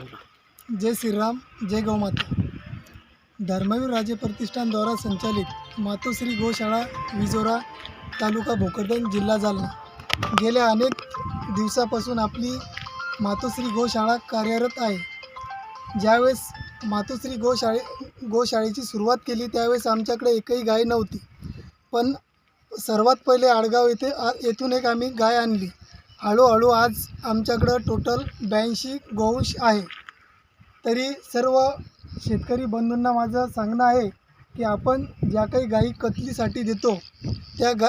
जय श्रीराम जय गौमाता धर्मवीर राजे प्रतिष्ठानद्वारा संचालित मातोश्री गोशाळा विजोरा तालुका भोकरदन जिल्हा जालना. गेल्या अनेक दिवसापासून आपली मातोश्री गोशाळा कार्यरत आहे. ज्यावेळेस मातोश्री गोशाळे गोशाळेची सुरुवात केली त्यावेळेस आमच्याकडे एकही गाय नव्हती. पण सर्वात पहिले आडगाव येथे आ येथून एक आम्ही गाय आणली. हळूहळू आज आमच्याकडं टोटल ब्याऐंशी गोवंश आहे. तरी सर्व शेतकरी बंधूंना माझं सांगणं आहे की आपण ज्या काही गाई कतलीसाठी देतो त्या गा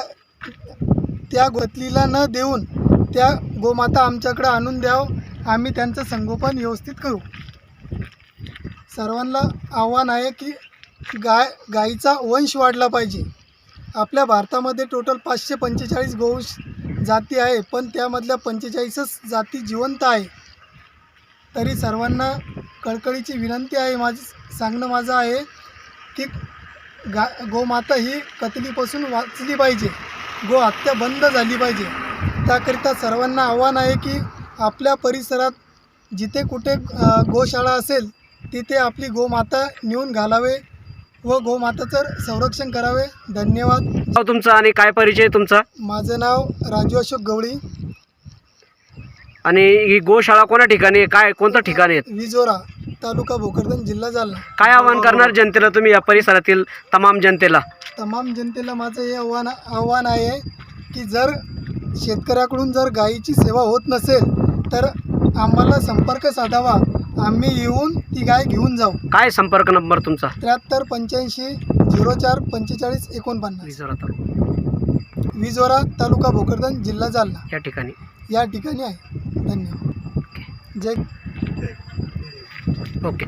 त्या कतलीला न देऊन त्या गोमाता आमच्याकडं आणून द्यावं आम्ही त्यांचं संगोपन व्यवस्थित करू. सर्वांना आव्हान आहे की गाय गाईचा वंश वाढला पाहिजे. आपल्या भारतामध्ये टोटल पाचशे पंचेचाळीस गोवंश जाती आहे पण त्यामधल्या पंचेचाळीसच जाती जिवंत आहे. तरी सर्वांना कळकळीची विनंती आहे माझी सांगणं माझं आहे की गा गोमाता ही कतलीपासून वाचली पाहिजे. गो हत्या बंद झाली पाहिजे. त्याकरिता सर्वांना आव्हान आहे की आपल्या परिसरात जिथे कुठे गोशाळा असेल तिथे आपली गोमाता नेऊन घालावे. व गोमाताचं संरक्षण करावे. धन्यवाद. नाव तुमचं आणि काय परिचय तुमचा? माझं नाव राजू अशोक गवळी. आणि ही गोशाळा कोणा ठिकाणी आहे? काय कोणतं ठिकाण आहे? विजोरा तालुका भोकरदन जिल्हा जालना. काय आवाहन करणार जनतेला तुम्ही या परिसरातील तमाम जनतेला? तमाम जनतेला माझं हे आव्हान आव्हान आहे की जर शेतकऱ्याकडून जर गायीची सेवा होत नसेल तर आम्हाला संपर्क साधावा. आम्ही येऊन ती गाय घेऊन जाऊ. काय संपर्क नंबर तुमचा? त्र्याहत्तर पंच्याऐंशी झिरो चार पंचेचाळीस एकोणपन्नास. विचारा तालुका. विजोरा तालुका भोकरदन जिल्हा जालना. या ठिकाणी. या ठिकाणी आहे. धन्यवाद. जय ओके.